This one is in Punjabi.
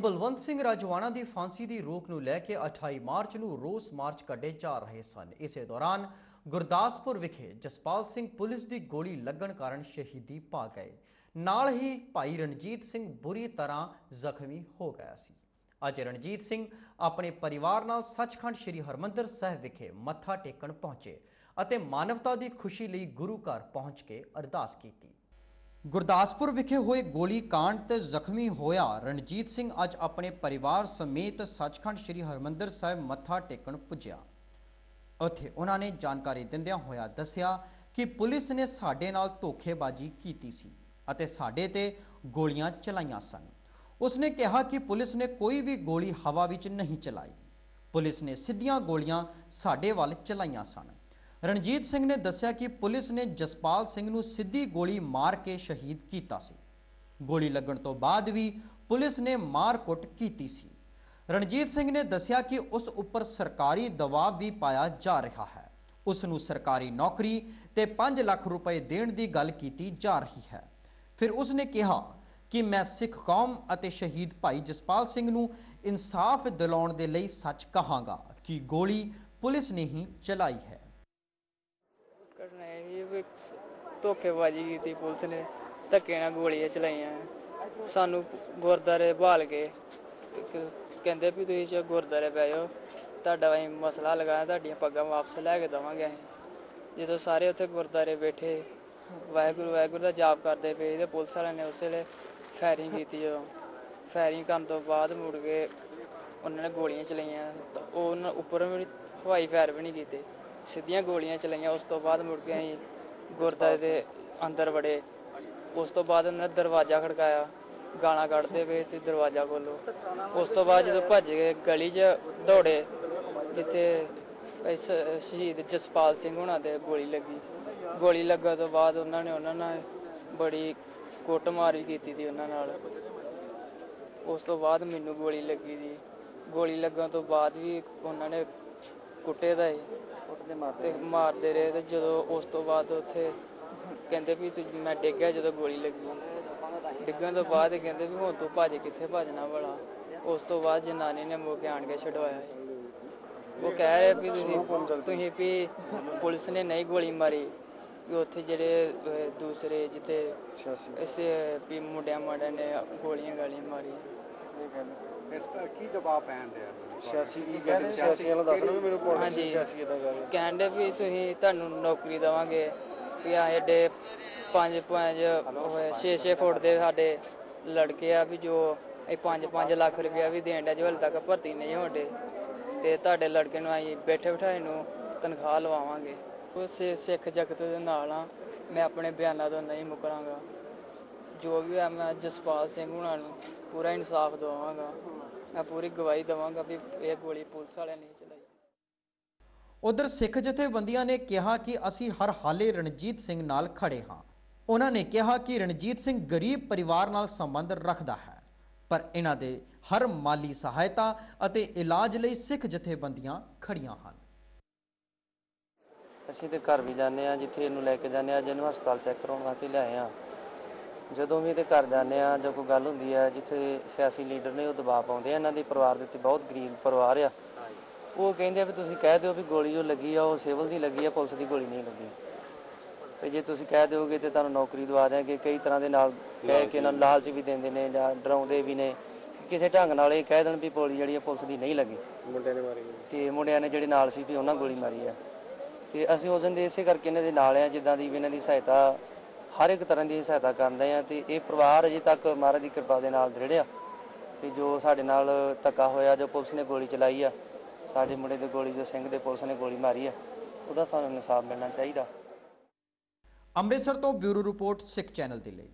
ਬਲਵੰਤ ਸਿੰਘ ਰਾਜਵਾਨਾ ਦੀ ਫਾਂਸੀ ਦੀ ਰੋਕ ਨੂੰ ਲੈ ਕੇ 28 ਮਾਰਚ ਨੂੰ ਰੋਸ ਮਾਰਚ ਕੱਢੇ ਜਾ ਰਹੇ ਸਨ। ਇਸੇ ਦੌਰਾਨ ਗੁਰਦਾਸਪੁਰ ਵਿਖੇ ਜਸਪਾਲ ਸਿੰਘ ਪੁਲਿਸ ਦੀ ਗੋਲੀ ਲੱਗਣ ਕਾਰਨ ਸ਼ਹੀਦੀ ਪਾ ਗਏ। ਨਾਲ ਹੀ ਭਾਈ ਰਣਜੀਤ ਸਿੰਘ ਬੁਰੀ ਤਰ੍ਹਾਂ ਜ਼ਖਮੀ ਹੋ ਗਿਆ ਸੀ। ਅੱਜ ਰਣਜੀਤ ਸਿੰਘ ਆਪਣੇ ਪਰਿਵਾਰ ਨਾਲ ਸੱਚਖੰਡ ਸ੍ਰੀ ਹਰਮੰਦਰ ਸਾਹਿਬ ਵਿਖੇ ਮੱਥਾ ਟੇਕਣ ਪਹੁੰਚੇ ਅਤੇ ਮਾਨਵਤਾ ਦੀ ਖੁਸ਼ੀ ਲਈ ਗੁਰੂ ਘਰ ਪਹੁੰਚ ਕੇ ਅਰਦਾਸ ਕੀਤੀ। ਗੁਰਦਾਸਪੁਰ ਵਿਖੇ ਹੋਏ ਗੋਲੀ ਕਾਂਡ ਤੇ ਜ਼ਖਮੀ ਹੋਇਆ ਰਣਜੀਤ ਸਿੰਘ ਅੱਜ ਆਪਣੇ ਪਰਿਵਾਰ ਸਮੇਤ ਸੱਚਖੰਡ ਸ੍ਰੀ ਹਰਮੰਦਰ ਸਾਹਿਬ ਮੱਥਾ ਟੇਕਣ ਪੁੱਜਿਆ। ਉੱਥੇ ਉਹਨਾਂ ਨੇ ਜਾਣਕਾਰੀ ਦਿੰਦਿਆਂ ਹੋਇਆ ਦੱਸਿਆ ਕਿ ਪੁਲਿਸ ਨੇ ਸਾਡੇ ਨਾਲ ਧੋਖੇਬਾਜ਼ੀ ਕੀਤੀ ਸੀ ਅਤੇ ਸਾਡੇ ਤੇ ਗੋਲੀਆਂ ਚਲਾਈਆਂ ਸਨ। ਉਸਨੇ ਕਿਹਾ ਕਿ ਪੁਲਿਸ ਨੇ ਕੋਈ ਵੀ ਗੋਲੀ ਹਵਾ ਵਿੱਚ ਨਹੀਂ ਚਲਾਈ। ਪੁਲਿਸ ਨੇ ਸਿੱਧੀਆਂ ਗੋਲੀਆਂ ਸਾਡੇ ਵੱਲ ਚਲਾਈਆਂ ਸਨ। ਰਣਜੀਤ ਸਿੰਘ ਨੇ ਦੱਸਿਆ ਕਿ ਪੁਲਿਸ ਨੇ ਜਸਪਾਲ ਸਿੰਘ ਨੂੰ ਸਿੱਧੀ ਗੋਲੀ ਮਾਰ ਕੇ ਸ਼ਹੀਦ ਕੀਤਾ ਸੀ। ਗੋਲੀ ਲੱਗਣ ਤੋਂ ਬਾਅਦ ਵੀ ਪੁਲਿਸ ਨੇ ਮਾਰ-ਕੁੱਟ ਕੀਤੀ ਸੀ। ਰਣਜੀਤ ਸਿੰਘ ਨੇ ਦੱਸਿਆ ਕਿ ਉਸ ਉੱਪਰ ਸਰਕਾਰੀ ਦਬਾਅ ਵੀ ਪਾਇਆ ਜਾ ਰਿਹਾ ਹੈ। ਉਸ ਨੂੰ ਸਰਕਾਰੀ ਨੌਕਰੀ ਤੇ 5 ਲੱਖ ਰੁਪਏ ਦੇਣ ਦੀ ਗੱਲ ਕੀਤੀ ਜਾ ਰਹੀ ਹੈ। ਫਿਰ ਉਸ ਨੇ ਕਿਹਾ ਕਿ ਮੈਂ ਸਿੱਖ ਕੌਮ ਅਤੇ ਸ਼ਹੀਦ ਭਾਈ ਜਸਪਾਲ ਸਿੰਘ ਨੂੰ ਇਨਸਾਫ ਦਿਲਾਉਣ ਦੇ ਲਈ ਸੱਚ ਕਹਾਂਗਾ ਕਿ ਗੋਲੀ ਪੁਲਿਸ ਨੇ ਹੀ ਚਲਾਈ ਹੈ। ਵੀ ਧੋਖੇਬਾਜ਼ੀ ਕੀਤੀ ਪੁਲਿਸ ਨੇ ਧੱਕੇ ਨਾਲ ਗੋਲੀਆਂ ਚਲਾਈਆਂ। ਸਾਨੂੰ ਗੁਰਦਾਰੇ ਬਹਾਲ ਕੇ ਕਹਿੰਦੇ ਵੀ ਤੁਸੀਂ ਚ ਗੁਰਦਾਰੇ ਪੈ ਜਾਓ, ਤੁਹਾਡਾ ਅਸੀਂ ਮਸਲਾ ਲਗਾਇਆ ਤੁਹਾਡੀਆਂ ਪੱਗਾਂ ਵਾਪਸ ਲੈ ਕੇ ਦਵਾਂਗੇ ਅਸੀਂ। ਜਦੋਂ ਸਾਰੇ ਉੱਥੇ ਗੁਰਦਾਰੇ ਬੈਠੇ, ਵਾਹਿਗੁਰੂ ਵਾਹਿਗੁਰੂ ਦਾ ਜਾਪ ਕਰਦੇ ਪਏ ਤੇ ਪੁਲਿਸ ਵਾਲਿਆਂ ਨੇ ਉਸ ਵੇਲੇ ਫਾਇਰਿੰਗ ਕੀਤੀ ਜਦੋਂ। ਫਾਇਰਿੰਗ ਕਰਨ ਤੋਂ ਬਾਅਦ ਮੁੜ ਕੇ ਉਹਨਾਂ ਨੇ ਗੋਲੀਆਂ ਚਲਾਈਆਂ, ਤਾਂ ਉਹ ਉਹਨਾਂ ਉੱਪਰ ਵੀ ਹਵਾਈ ਫਾਇਰ ਵੀ ਨਹੀਂ ਕੀਤੇ। ਸਿੱਧੀਆਂ ਗੋਲੀਆਂ ਚਲਾਈਆਂ, ਉਸ ਤੋਂ ਬਾਅਦ ਮੁੜ ਕੇ ਅਸੀਂ ਗੁਰਦਾਰੇ ਦੇ ਅੰਦਰ ਵੜੇ। ਉਸ ਤੋਂ ਬਾਅਦ ਉਹਨਾਂ ਨੇ ਦਰਵਾਜ਼ਾ ਖੜਕਾਇਆ। ਗਾਲਾਂ ਕੱਢਦੇ ਪਏ ਤੇ ਦਰਵਾਜ਼ਾ ਖੋਲੋ ਉਸ ਤੋਂ ਬਾਅਦ ਜਦੋਂ ਭੱਜ ਗਏ, ਗਲੀ 'ਚ ਦੌੜੇ, ਜਿੱਥੇ ਇਸ ਸ਼ਹੀਦ ਜਸਪਾਲ ਸਿੰਘ ਹੁਣਾਂ ਦੇ ਗੋਲੀ ਲੱਗੀ। ਗੋਲੀ ਲੱਗਣ ਤੋਂ ਬਾਅਦ ਉਹਨਾਂ ਨੇ, ਉਹਨਾਂ ਨਾਲ ਬੜੀ ਕੁੱਟਮਾਰੀ ਕੀਤੀ ਸੀ ਉਹਨਾਂ ਨਾਲ। ਉਸ ਤੋਂ ਬਾਅਦ ਮੈਨੂੰ ਗੋਲੀ ਲੱਗੀ ਸੀ। ਗੋਲੀ ਲੱਗਣ ਤੋਂ ਬਾਅਦ ਵੀ ਉਹਨਾਂ ਨੇ ਕੁੱਟੇ ਦਾ ਹੀ ਕੁੱਟਦੇ ਮਾਰਦੇ ਮਾਰਦੇ ਰਹੇ ਤੇ ਜਦੋਂ ਉਸ ਤੋਂ ਬਾਅਦ ਉੱਥੇ ਕਹਿੰਦੇ ਵੀ ਤੂੰ ਮੈਂ ਡਿੱਗ ਗਿਆ ਜਦੋਂ ਗੋਲੀ ਲੱਗੀ। ਡਿੱਗਣ ਤੋਂ ਬਾਅਦ ਕਹਿੰਦੇ ਵੀ ਹੁਣ ਤੂੰ ਭੱਜ ਕਿੱਥੇ ਭੱਜਣਾ ਵਾਲਾ ਉਸ ਤੋਂ ਬਾਅਦ ਜਨਾਨੀ ਨੇ ਮੁੜ ਕੇ ਆਣ ਕੇ ਛਡਵਾਇਆ। ਉਹ ਕਹਿ ਰਹੇ ਵੀ ਤੁਸੀਂ ਤੁਸੀਂ ਵੀ ਪੁਲਿਸ ਨੇ ਨਹੀਂ ਗੋਲੀ ਮਾਰੀ। ਵੀ ਉੱਥੇ ਜਿਹੜੇ ਦੂਸਰੇ ਜਿੱਥੇ ਇਸੇ ਵੀ ਮੁੰਡਿਆਂ ਮਾੜਿਆਂ ਨੇ ਗੋਲੀਆਂ ਗਾਲੀਆਂ ਮਾਰੀ ਇਸ ਪਰ ਕੀ ਦਬਾਅ ਪੈਣ ਦਿਆ? ਸਿਆਸੀ ਕੀ ਕਹਿੰਦੇ ਸਿਆਸੀਆਂ ਨੂੰ ਦੱਸਣਾ ਵੀ ਮੈਨੂੰ ਕੋਲ ਹਾਂਜੀ। ਸਿਆਸੀ ਇਦਾਂ ਕਰ ਕਹਿੰਦੇ ਵੀ ਤੁਸੀਂ ਤੁਹਾਨੂੰ ਨੌਕਰੀ ਦੇਵਾਂਗੇ। ਵੀ ਆ ਏਡੇ 5 5 6 6 ਫੁੱਟ ਦੇ ਸਾਡੇ ਲੜਕੇ ਆ ਵੀ ਜੋ ਇਹ 5 5 ਲੱਖ ਰੁਪਇਆ ਵੀ ਦੇਣ ਦਾ ਜੋ ਹਲੇ ਤੱਕ ਭਰਤੀ ਨਹੀਂ ਹੋਣਦੇ ਤੇ ਤੁਹਾਡੇ ਲੜਕੇ ਨੂੰ ਅਸੀਂ ਬੈਠੇ ਬਿਠਾਏ ਨੂੰ ਤਨਖਾਹ ਲਵਾਵਾਂਗੇ। ਉਸ ਸਿੱਖ ਜਗਤ ਦੇ ਨਾਲ ਆ। ਮੈਂ ਆਪਣੇ ਬਿਆਨਾਂ ਤੋਂ ਨਹੀਂ ਮੁਕਰਾਂਗਾ। ਜੋ ਵੀ ਹੈ ਮੈਂ ਜਸਪਾਲ ਸਿੰਘ ਹੁਣਾਂ ਨੂੰ ਪੂਰਾ ਇਨਸਾਫ ਦਵਾਵਾਂਗਾ ਮੈਂ ਪੂਰੀ ਗਵਾਹੀ ਦਵਾਂਗਾ ਵੀ ਇਹ ਗੋਲੀ ਪੁਲਿਸ ਵਾਲਿਆਂ ਨੇ ਚਲਾਈ। ਉਧਰ ਸਿੱਖ ਜਥੇਬੰਦੀਆਂ ਨੇ ਕਿਹਾ ਕਿ ਅਸੀਂ ਹਰ ਹਾਲੇ ਰਣਜੀਤ ਸਿੰਘ ਨਾਲ ਖੜੇ ਹਾਂ। ਉਹਨਾਂ ਨੇ ਕਿਹਾ ਕਿ ਰਣਜੀਤ ਸਿੰਘ ਗਰੀਬ ਪਰਿਵਾਰ ਨਾਲ ਸੰਬੰਧ ਰੱਖਦਾ ਹੈ ਪਰ ਇਹਨਾਂ ਦੇ ਹਰ ਮਾਲੀ ਸਹਾਇਤਾ ਅਤੇ ਇਲਾਜ ਲਈ ਸਿੱਖ ਜਥੇਬੰਦੀਆਂ ਖੜੀਆਂ ਹਨ। ਅਸੀਂ ਤੇ ਘਰ ਵੀ ਜਾਂਦੇ ਆ ਜਿੱਥੇ ਇਹਨੂੰ ਲੈ ਕੇ ਜਾਂਦੇ ਆ ਜਿਹਨੂੰ ਹਸਪਤਾਲ ਚੈੱਕ ਕਰਾਉਣ ਵਾਸਤੇ ਲਿਆਏ ਆ ਜਦੋਂ ਵੀ ਇਹਦੇ ਘਰ ਜਾਂਦੇ ਆ ਜਾਂ ਕੋਈ ਗੱਲ ਹੁੰਦੀ ਆ ਜਿੱਥੇ ਸਿਆਸੀ ਲੀਡਰ ਨੇ ਉਹ ਦਬਾਅ ਪਾਉਂਦੇ ਆ ਇਹਨਾਂ ਦੇ ਪਰਿਵਾਰ ਦੇ ਉੱਤੇ ਬਹੁਤ ਗਰੀਬ ਪਰਿਵਾਰ ਆ। ਉਹ ਕਹਿੰਦੇ ਆ ਵੀ ਤੁਸੀਂ ਕਹਿ ਦਿਓ ਵੀ ਗੋਲੀ ਜੋ ਲੱਗੀ ਆ ਉਹ ਸਿਵਲ ਦੀ ਲੱਗੀ ਆ ਪੁਲਿਸ ਦੀ ਗੋਲੀ ਨਹੀਂ ਲੱਗੀ। ਤੇ ਜੇ ਤੁਸੀਂ ਕਹਿ ਦਿਓਗੇ ਤੇ ਤੁਹਾਨੂੰ ਨੌਕਰੀ ਦਵਾ ਦਿਆਂਗੇ ਕਈ ਤਰ੍ਹਾਂ ਦੇ ਨਾਲ ਕਹਿ ਕੇ ਨਾਲ ਲਾਲਚ ਵੀ ਦਿੰਦੇ ਨੇ ਜਾਂ ਡਰਾਉਂਦੇ ਵੀ ਨੇ। ਕਿਸੇ ਢੰਗ ਨਾਲ ਇਹ ਕਹਿ ਦੇਣ ਵੀ ਗੋਲੀ ਜਿਹੜੀ ਆ ਪੁਲਿਸ ਦੀ ਨਹੀਂ ਲੱਗੀ। ਮੁੰਡੇ ਨੇ ਮਾਰੀ ਤੇ ਮੁੰਡਿਆਂ ਨੇ ਜਿਹੜੇ ਨਾਲ ਸੀ ਵੀ ਉਹਨਾਂ ਗੋਲੀ ਮਾਰੀ ਆ। ਤੇ ਅਸੀਂ ਉਸ ਦਿਨ ਦੇ ਇਸੇ ਕਰਕੇ ਇਹਨਾਂ ਦੇ ਨਾਲ ਆ ਜਿੱਦਾਂ ਦੀ ਵੀ ਇਹਨਾਂ ਦੀ ਸਹਾਇਤਾ ਹਰ ਇੱਕ ਤਰ੍ਹਾਂ ਦੀ ਸਹਾਇਤਾ ਕਰਦੇ ਆ ਤੇ ਇਹ ਪਰਿਵਾਰ ਅਜੇ ਤੱਕ ਮਹਾਰਾਜ ਦੀ ਕਿਰਪਾ ਦੇ ਨਾਲ ਦ੍ਰਿੜਿਆ ਤੇ ਜੋ ਸਾਡੇ ਨਾਲ ਧੱਕਾ ਹੋਇਆ, ਜੋ ਪੁਲਿਸ ਨੇ ਗੋਲੀ ਚਲਾਈ ਆ, ਸਾਡੇ ਮੁੰਡੇ ਦੇ ਗੋਲੀ, ਜੋ ਸਿੰਘ ਦੇ ਪੁਲਿਸ ਨੇ ਗੋਲੀ ਮਾਰੀ ਆ, ਉਹਦਾ ਸਾਨੂੰ ਇਨਸਾਫ ਮਿਲਣਾ ਚਾਹੀਦਾ। ਅੰਮ੍ਰਿਤਸਰ ਤੋਂ ਬਿਊਰੋ ਰਿਪੋਰਟ, ਸਿੱਖ ਚੈਨਲ ਦੇ ਲਈ।